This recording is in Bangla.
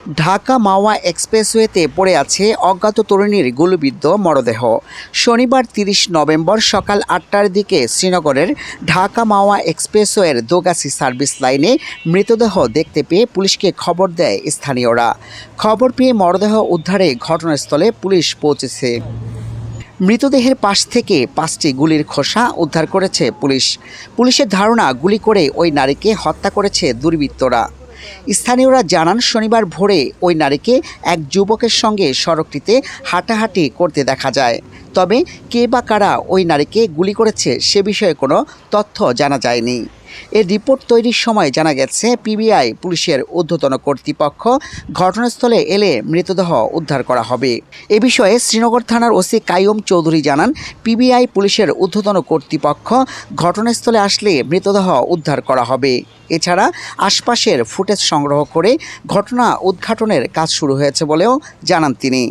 ঢাকা মাওয়া এক্সপ্রেসওয়েতে পড়ে আছে অজ্ঞাত তরুণীর গুলিবিদ্ধ মরদেহ। শনিবার তিরিশ নভেম্বর সকাল আটটার দিকে শ্রীনগরের ঢাকা মাওয়া এক্সপ্রেসওয়ের দোগাছি সার্ভিস লাইনে মৃতদেহ দেখতে পেয়ে পুলিশকে খবর দেয় স্থানীয়রা। খবর পেয়ে মরদেহ উদ্ধারে ঘটনাস্থলে পুলিশ পৌঁছেছে। মৃতদেহের পাশ থেকে পাঁচটি গুলির খোসা উদ্ধার করেছে পুলিশ। পুলিশের ধারণা, গুলি করে ওই নারীকে হত্যা করেছে দুর্বৃত্তরা। স্থানীয়রা জানান, শনিবার ভোরে ওই নারীকে এক যুবকের সঙ্গে সড়কটিতে হাঁটাহাঁটি করতে দেখা যায়। তবে কে বা কারা ওই নারীকে গুলি করেছে সে বিষয়ে কোনো তথ্য জানা যায়নি। এর রিপোর্ট তৈরির সময় জানা গেছে, পিবিআই পুলিশের ঊর্ধ্বতন কর্তৃপক্ষ ঘটনাস্থলে এলে মৃতদেহ উদ্ধার করা হবে। এ বিষয়ে শ্রীনগর থানার ওসি কাইয়ুম চৌধুরী জানান, পিবিআই পুলিশের ঊর্ধ্বতন কর্তৃপক্ষ ঘটনাস্থলে আসলে মৃতদেহ উদ্ধার করা হবে। এছাড়া আশপাশের ফুটেজ সংগ্রহ করে ঘটনা উদ্ঘাটনের কাজ শুরু হয়েছে বলেও জানান তিনি।